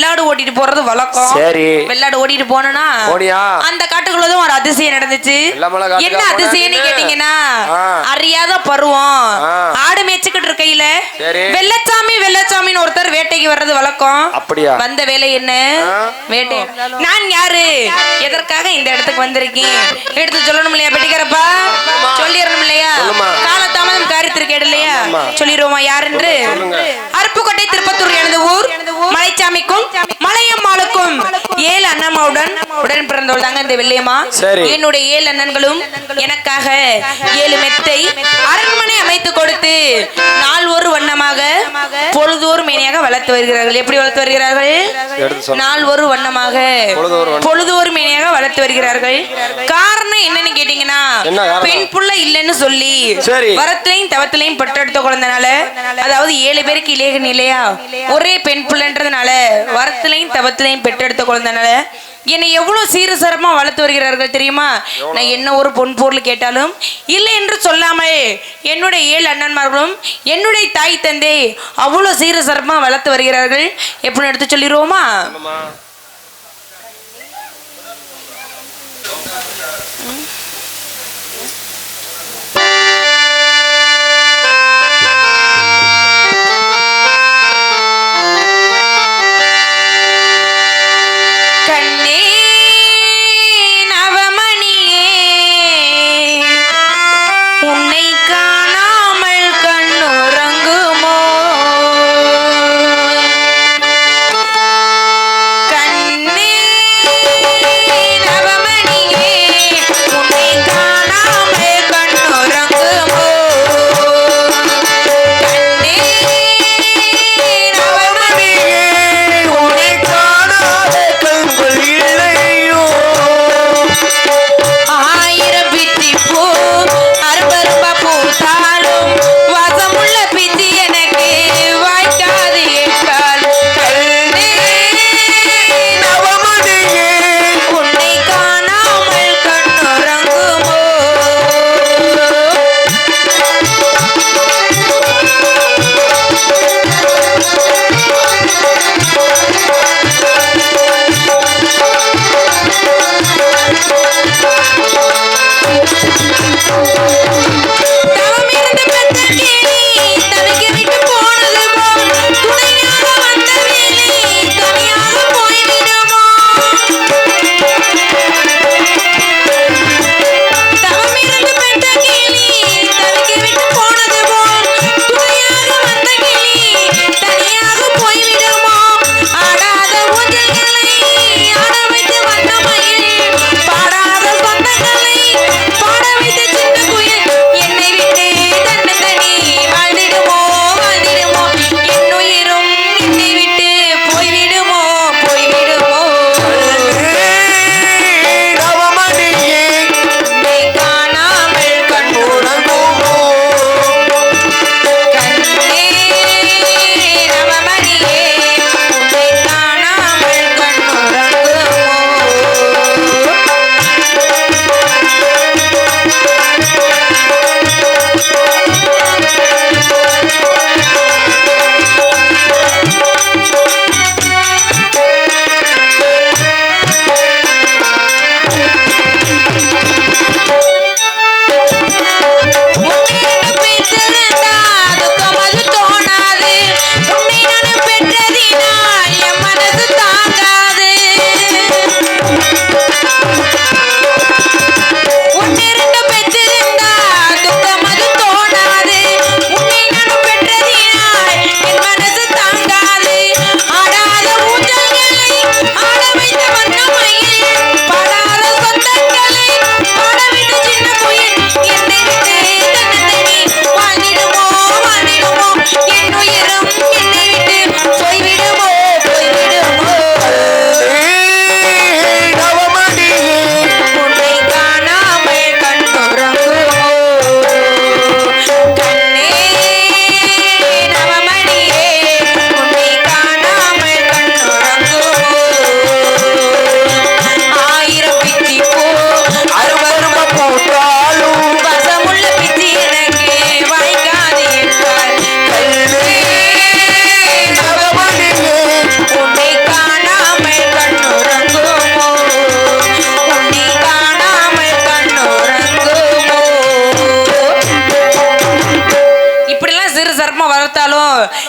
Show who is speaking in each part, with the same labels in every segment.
Speaker 1: வெள்ளாடு ஓட்டிட்டு போறது வழக்கம்.
Speaker 2: சரி.
Speaker 1: வெள்ளாடு ஓட்டிட்டு போனா அந்த காட்டுக்குள்ளதும் ஒரு அதிசயம் நடந்துச்சு. என்ன அதிசயம்னு? கேட்டீங்கன்னா. அறியாத பருவம். ஆடு மேய்ச்சிக்கிட்டு இருக்கையில. வெள்ளச்சாமி வெள்ளச்சாமின்னு ஒருத்தர் வேட்டைக்கு வர்றது வழக்கம்.
Speaker 2: அப்படியா?
Speaker 1: வந்த வேலை என்ன. வேட்டை. நான் யாரு? எதற்காக இந்த இடத்துக்கு வந்திருக்கேன் எடுத்து சொல்லணும் இல்லையா பெட்டிக்காரப்பா? சொல்லிடணும் இல்லையா
Speaker 2: சொல்லுமா.
Speaker 1: காரியத்திற்கு இல்லையா. சொல்லிடுவோமா யாருன்று அருப்புக்கோட்டை திருப்பத்தூர் எனது ஊர் மலைச்சாமிக்கும் மலையம்மாளுக்கும் ஏழு அண்ணம்மாவுடன் உடன் பிறந்தவள் தாங்க இந்த வெள்ளையம்மா. என்னுடைய ஏழு அண்ணன்களும் எனக்காக ஏழு மெத்தை அமைத்து கொடுத்து நாள் ஒரு வண்ணமாக பொழுதோறும் மேனியாக வளர்த்து வருகிறார்கள் எப்படி வளர்த்து வருகிறார்கள். நாள் ஒரு வண்ணமாக
Speaker 2: பொழுதோறு வண்ணம்.
Speaker 1: பொழுதோறும் மேனியாக வளர்த்து வருகிறார்கள் காரணம் என்னன்னு கேட்டீங்கன்னா? பெண் புள்ள இல்லைன்னு சொல்லி. வரத்திலையும் தவத்திலையும் பெற்றெடுத்த குழந்தைனால அதாவது ஏழு பேருக்கு இளைய நிலையா ஒரே பெண் பிள்ளைன்றதுனால வரத்திலையும் தவத்திலையும் பெற்றெடுத்த குழந்தைனால என்னை எவ்வளவு சீரசரமா வளர்த்து வருகிறார்கள் தெரியுமா? நான் என்ன ஒரு பொன் பொருள் கேட்டாலும் இல்லை என்று சொல்லாமல் என்னுடைய ஏழு அண்ணன்மார்களும் என்னுடைய தாய் தந்தை அவ்வளவு சீரசரமா வளர்த்து வருகிறார்கள். எப்படி எடுத்து சொல்லிடுவோமா?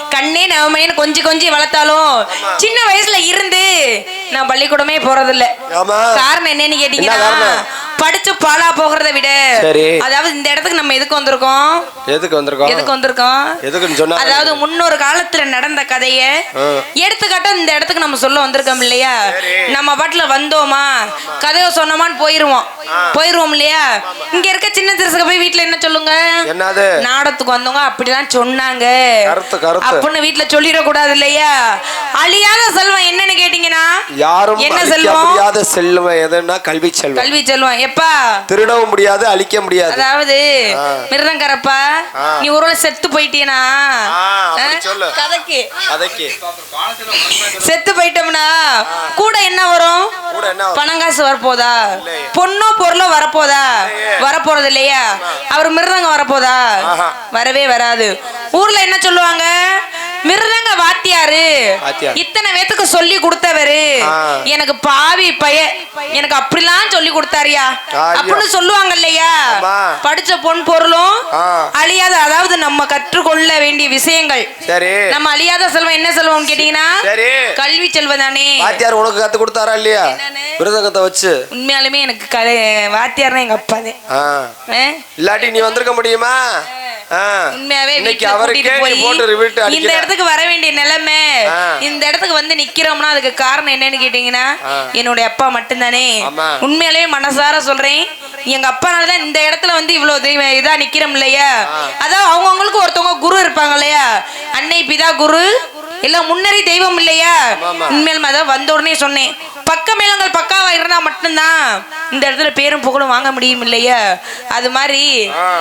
Speaker 1: கண்ணே நவமைன்னு கொஞ்சி கொஞ்சி வளர்த்தாலும் சின்ன வயசுல இருந்து நான் பள்ளிக்கூடமே போறதில்ல. காரணம் என்னன்னு
Speaker 2: என்ன
Speaker 1: கேட்டீங்கன்னா? படிச்சு பாலா போகிறத விட.
Speaker 2: சரி.
Speaker 1: அதாவது இந்த இடத்துக்கு நம்ம எதுக்கு வந்திருக்கோம்?
Speaker 2: எதுக்கு வந்திருக்கோம்?
Speaker 1: எதுக்கு வந்திருக்கோம்?
Speaker 2: எதுக்குன்னு சொன்னா
Speaker 1: அதாவது முன்னொரு காலத்துல நடந்த கதைய. எடுத்துக்காட்டா இந்த இடத்துக்கு நம்ம சொல்ல வந்திருக்கோம் இல்லையா? நம்ம பாட்டுல வந்தோமா? கதையை சொன்னோமான்னு போயிருவோம். போயிருவோம் இல்லையா? இங்க இருக்க சின்ன சிறுசுக்கு போய் வீட்டுல என்ன சொல்லுங்க?
Speaker 2: என்னது?
Speaker 1: நாடத்துக்கு வந்தவங்க அப்படிதான் சொன்னாங்க. அப்படின்னு வீட்டுல சொல்லிட கூடாது இல்லையா? அழியாத செல்வம் என்னன்னு கேட்டீங்கன்னா
Speaker 2: யாரும்
Speaker 1: என்ன செல்வம்?
Speaker 2: செல்வம் எதுன்னா கல்வி செல்வம்.
Speaker 1: கல்வி செல்வம். எப்பா
Speaker 2: திருடவும் முடியாது அழிக்க முடியாது
Speaker 1: அதாவது
Speaker 2: ஆ.
Speaker 1: மிருதங்கரப்பா
Speaker 2: ஆ.
Speaker 1: நீ ஒருவேளை செத்து போயிட்டீனா. கதைக்கு
Speaker 2: கதைக்கு
Speaker 1: செத்து போயிட்டோம்னா கூட என்ன வரும்? பணங்காசு வரப்போதா. பொண்ணோ பொருளோ வரப்போதா. வரப்போறது இல்லையா அவர் மிருதங்க வரப்போதா. வரவே வராது ஊர்ல என்ன சொல்லுவாங்க மிருதங்க வாத்தியாரு. இத்தனை பேத்துக்கு சொல்லி கொடுத்தவரு. எனக்கு பாவி பைய எனக்கு அப்படிலாம் சொல்லி கொடுத்தாருயா. அப்படின்னு சொல்லுவாங்க இல்லையா. படிச்ச பொன் பொருளும். அழியாத அதாவது நம்ம கற்றுக்கொள்ள வேண்டிய விஷயங்கள்
Speaker 2: சரி
Speaker 1: நம்ம அழியாத செல்வம் என்ன செல்வம் கேட்டீங்கன்னா கல்வி செல்வம் தானே
Speaker 2: வாத்தியார் உனக்கு கத்து கொடுத்தாரா இல்லையா? விருதகத்தை வச்சு
Speaker 1: உண்மையாலுமே எனக்கு கலை வாத்தியார்னா எங்க அப்பா.
Speaker 2: இல்லாட்டி நீ வந்திருக்க முடியுமா.
Speaker 1: உண்மையாவே வீட்டுல போய் இந்த இடத்துக்கு வர வேண்டிய நிலைமை. இந்த இடத்துக்கு வந்து நிக்கிறோம்னா அதுக்கு காரணம் என்னன்னு கேட்டீங்கன்னா. என்னுடைய அப்பா மட்டும்தானே. உண்மையாலேயே மனசார சொல்றேன். எங்க அப்பானால தான் இந்த இடத்துல வந்து இவ்வளவு தெய்வ- இதா நிக்கிறோம் இல்லையா அதான் அவங்கவுங்களுக்கு ஒருத்தவங்க குரு இருப்பாங்க இல்லையா அன்னை பிதா குரு இல்ல முன்னறி தெய்வம் இல்லையா. உண்மையிலும் அதான் வந்த உடனே சொன்னேன். பக்க மேளங்கள் பக்காவா இருந்தா மட்டும்தான் இந்த இடத்துல பேரும் புகழும் வாங்க முடியும் இல்லையா. அது மாதிரி.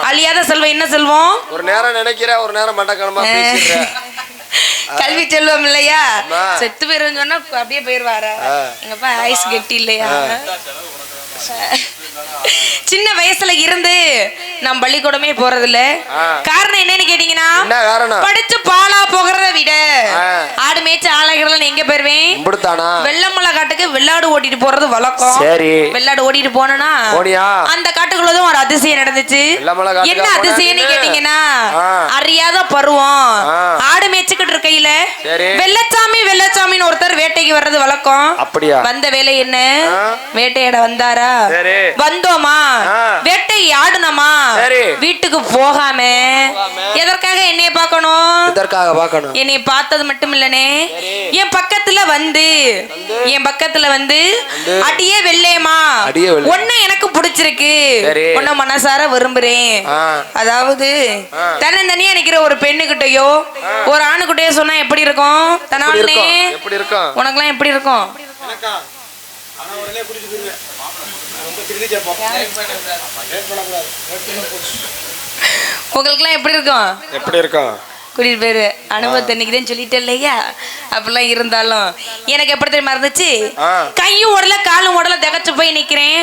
Speaker 1: அழியாத செல்வம் என்ன செல்வம்?
Speaker 2: ஒரு நேரம் நினைக்கிற ஒரு நேரம் பேசிடுற
Speaker 1: கல்வி செல்வம் இல்லையா. செத்து போயிருன்னு சொன்னா அப்படியே போயிருவாரா. எங்கப்பா ஐஸ் கெட்டி இல்லையா? சின்ன வயசுல இருந்து நான் பள்ளிக்கூடமே போறதில்ல. காரணம் என்னன்னு கேட்டீங்கன்னா படிச்சு பாலா போகிறத விட. ஆடு மேய்ச்ச ஆலைகள் எங்க போயிருவேன் வெள்ளமலை காட்டுக்கு வெள்ளாடு ஓட்டிட்டு போறது வழக்கம் வெள்ளாடு ஓட்டிட்டு
Speaker 2: போனியா
Speaker 1: அந்த காட்டுக்குள்ளதும் ஒரு அதிசயம் நடந்துச்சு என்ன அதிசயம்னு? கேட்டீங்கன்னா. அறியாத பருவம். ஆடு மேய்ச்சிக்கிட்டு இருக்கையில வெள்ளச்சாமி வெள்ளச்சாமின்னு ஒருத்தர் வேட்டைக்கு வர்றது வழக்கம்.
Speaker 2: அப்படியா?
Speaker 1: வந்த வேலை என்ன. வேட்டையாட வந்தாரா? வந்தோமா. வேட்டை ஆடுனமா. வீட்டுக்கு போகாம? எதற்காக என்னைய பார்க்கணும்?
Speaker 2: இதற்காக பார்க்கணும்?
Speaker 1: என்னை பார்த்தது மட்டும் இல்லனே என் பக்கத்துல வந்து என் பக்கத்துல வந்து அடியே வெள்ளையம்மா.
Speaker 2: அடியே வெள்ளை.
Speaker 1: ஒண்ணு எனக்கு பிடிச்சிருக்கு.
Speaker 2: சரி.
Speaker 1: உன்னை மனசார விரும்புறேன். அதாவது. தன்னந்தனியா நிக்கிற ஒரு பெண்ணுகிட்டயோ ஒரு ஆணுகிட்டயோ சொன்னா எப்படி இருக்கும்?
Speaker 2: எப்படி இருக்கும்? எப்படி இருக்கும்?
Speaker 1: உனக்கெல்லாம் எப்படி இருக்கும்? உங்களுக்குலாம் எப்படி இருக்கும்?
Speaker 2: எப்படி இருக்கும்?
Speaker 1: கூட்டிட்டு போயிரு அனுபவத்தை இன்னைக்கு தான் சொல்லிட்டேன் இல்லையா? அப்படிலாம் இருந்தாலும் எனக்கு எப்படி தெரியுமா இருந்துச்சு?
Speaker 2: ஆ.
Speaker 1: கையும் ஓடல காலும் ஓடல திகச்சு போய் நிக்கிறேன்.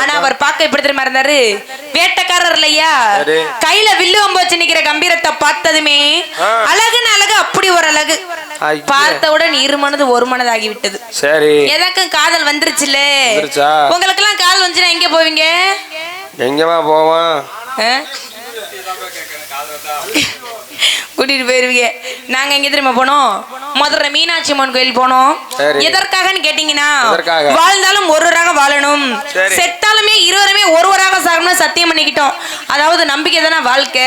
Speaker 1: ஆனா அவர் பார்க்க எப்படி தெரியுமா இருந்தாரு? வேட்டைக்காரர் இல்லையா. கையில வில்லு அம்பு வச்சு நிக்கிற கம்பீரத்தை பார்த்ததுமே. அழகுன்னு அழகு அப்படி ஒரு அழகு. பார்த்தவுடன் இரு மனது ஒரு மனதாகி விட்டது.
Speaker 2: சரி.
Speaker 1: எதற்கும் காதல் வந்துருச்சுல?
Speaker 2: வந்துருச்சா?
Speaker 1: உங்களுக்கு எல்லாம் காதல் வந்துச்சுன்னா எங்க போவீங்க?
Speaker 2: எங்கம்மா போவான்
Speaker 1: ஆ? கூட்டிட்டு போயிருவீங்க. நாங்க எங்க தெரியுமா போனோம்? மதுரை மீனாட்சி அம்மன் கோயில் போனோம்.
Speaker 2: சரி.
Speaker 1: எதற்காகன்னு கேட்டீங்கன்னா
Speaker 2: எதற்காக?
Speaker 1: வாழ்ந்தாலும் ஒருவராக வாழணும். செத்தாலுமே இருவருமே ஒருவராக சாகணும்னு சத்தியம் பண்ணிக்கிட்டோம். அதாவது நம்பிக்கை தானே வாழ்க்கை?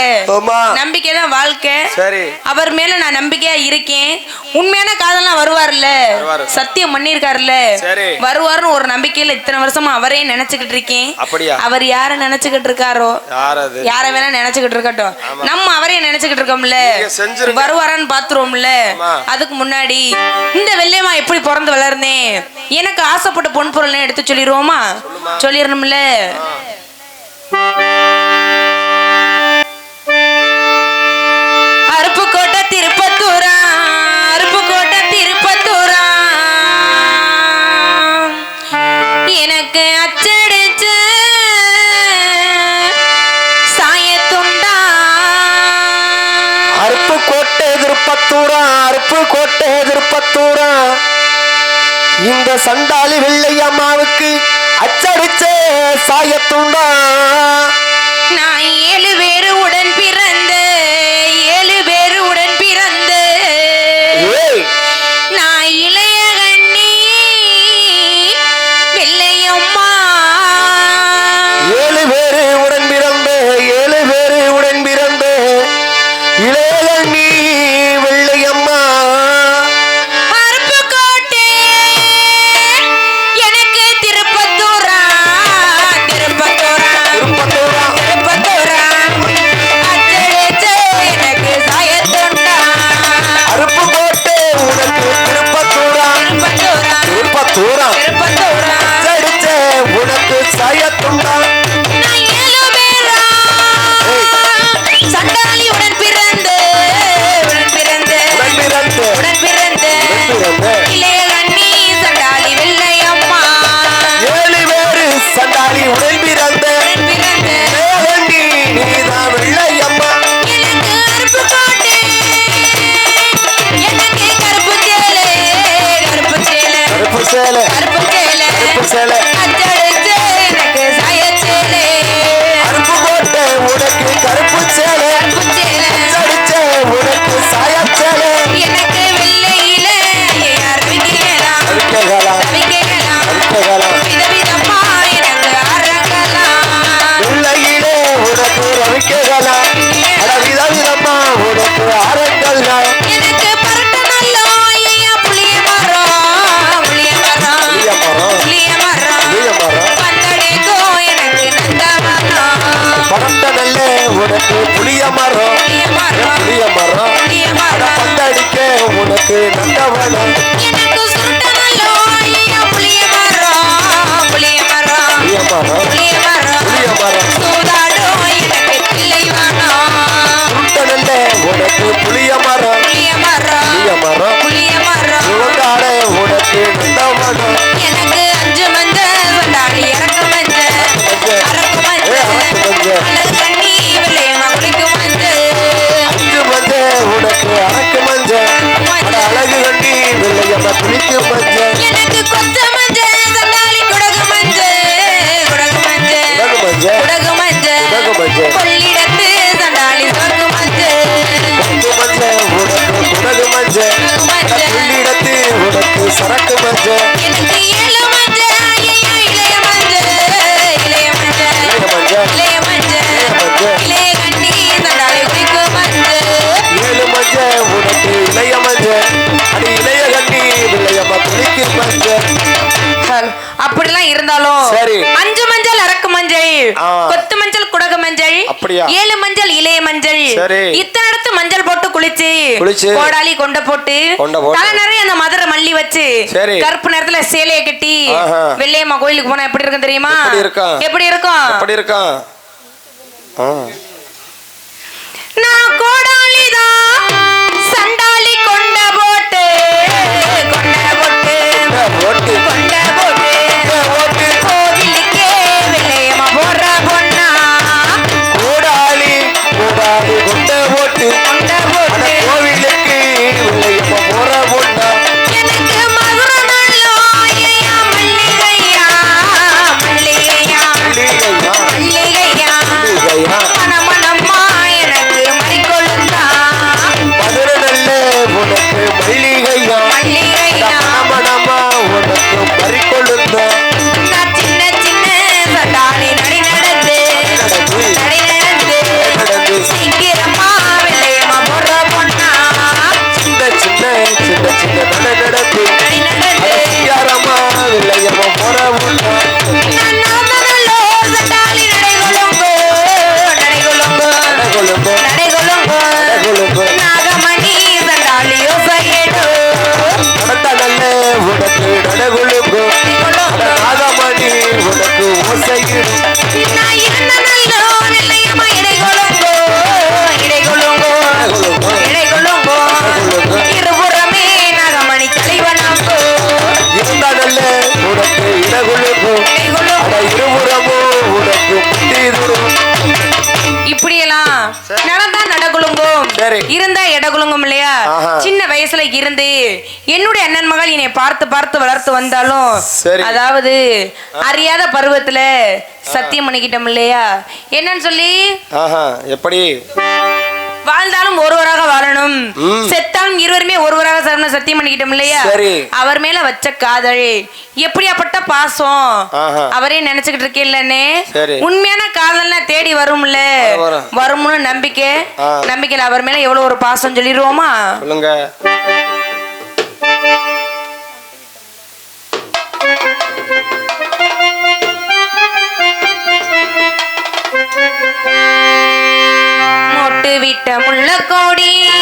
Speaker 1: நம்பிக்கை தான் வாழ்க்கை. அவர் மேல நான் நம்பிக்கையா இருக்கேன். உண்மையான காதல்லாம் வருவார்ல?
Speaker 2: வருவாரு.
Speaker 1: சத்தியம் பண்ணிருக்காருல்ல. வருவாருன்னு ஒரு நம்பிக்கையில இத்தனை வருஷமா அவரே நினைச்சுக்கிட்டு இருக்கேன். அவர் யார நினைச்சுக்கிட்டு இருக்காரோ?
Speaker 2: யார்
Speaker 1: வேணா நினைச்சுக்கிட்டு இருக்கட்டும். நம்ம அவரே நினைச்சுக்கிட்டு இருக்கோம்ல
Speaker 2: செஞ்சிருங்க.
Speaker 1: வருவாரான்னு பாத்துருவோம்ல. அதுக்கு முன்னாடி இந்த வெள்ளையம்மா எப்படி பிறந்து வளர்ந்தேன் எனக்கு ஆசைப்பட்ட பொன் பொருள் எடுத்து சொல்லிடுவோமா சொல்லிடணும்ல. திருப்பத்தூரா
Speaker 2: அருப்பு கோட்டை திருப்பத்தூரா இந்த சண்டாளி வெள்ளை அம்மாவுக்கு அச்சடிச்ச சாயத்துண்டா.
Speaker 1: நான் ஏழு பேரு உடன் பிற
Speaker 2: சரி.
Speaker 1: அஞ்சு மஞ்சள் அரக்கு மஞ்சள் கொத்து மஞ்சள் குடகு மஞ்சள்
Speaker 2: அப்படியா?
Speaker 1: ஏழு மஞ்சள் இளைய மஞ்சள்.
Speaker 2: சரி.
Speaker 1: இத்தனை இடத்து மஞ்சள் போட்டு குளிச்சு
Speaker 2: குளிச்சு.
Speaker 1: கோடாலி கொண்ட போட்டு
Speaker 2: கொண்ட போட்டு.
Speaker 1: தலை நிறைய அந்த மதுரை மல்லி வச்சு
Speaker 2: சரி.
Speaker 1: கருப்பு நேரத்துல சேலைய கட்டி வெள்ளையம்மா கோயிலுக்கு போனா எப்படி இருக்கும் தெரியுமா?
Speaker 2: எப்படி இருக்கும்?
Speaker 1: எப்படி இருக்கும்? நான் கோடாலி தான் நடந்தா நடகுலுங்கும். இருந்தா இடகுலுங்கும் இல்லையா? சின்ன வயசுல இருந்து என்னுடைய அண்ணன் மகள் என்னை பார்த்து பார்த்து வளர்த்து வந்தாலும் அதாவது அறியாத பருவத்துல சத்தியம் பண்ணிக்கிட்டோம் இல்லையா? என்னன்னு சொல்லி?
Speaker 2: எப்படி?
Speaker 1: வாழ்ந்தாலும் ஒருவராக வாழணும். செத்தாலும் இருவருமே ஒருவராக சரண சத்தியம் பண்ணிக்கிட்டோம் இல்லையா? அவர் மேல வச்ச காதல். எப்படியாப்பட்ட பாசம்? அவரே நினைச்சுக்கிட்டு
Speaker 2: இருக்கேன்லனே
Speaker 1: உண்மையான காதல்னா தேடி வரும்ல. வரும்னு நம்பிக்கை. நம்பிக்கையில் அவர் மேல எவ்வளவு ஒரு பாசம் சொல்லிடுவோமா?
Speaker 2: சொல்லுங்க.
Speaker 1: விட்ட முள்ள கோடி.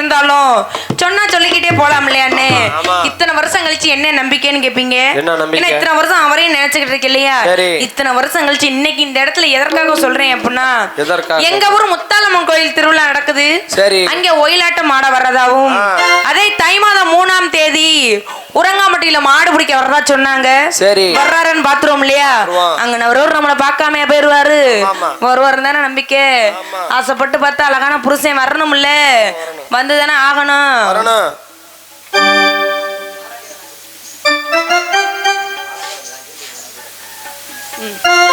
Speaker 1: இருந்தாலும் சொன்னா சொல்லிக்கிட்டே போலாம் இல்லையான்னு
Speaker 2: ஆமா.
Speaker 1: இத்தனை வருஷம் கழிச்சு என்ன நம்பிக்கைன்னு கேப்பீங்க? ஏன்னா இத்தனை வருஷம் அவரையும் நினைச்சுக்கிட்டு இருக்கு இல்லையா. இத்தனை வருஷம் கழிச்சு இன்னைக்கு இந்த இடத்துல எதற்காக சொல்றேன் அப்படின்னா? எங்க ஊர் முத்தாலம்மன் கோயில் திருவிழா நடக்குது. அங்க ஒயிலாட்டம் ஆட வர்றதாவும். அதே தை மாதம் மூணாம் தேதி உரங்காம்பட்டியில மாடு பிடிக்க வர்றதா சொன்னாங்க
Speaker 2: சரி.
Speaker 1: வர்றாருன்னு பாத்துருவோம் இல்லையா. அங்க நவரவர் நம்மள பார்க்காம போயிருவாரு. வருவாரு தானே நம்பிக்கை. ஆசைப்பட்டு பார்த்தா அழகான புருஷன் வரணும்ல வந்து தானே ஆகணும்
Speaker 2: வரணும்
Speaker 1: அதோ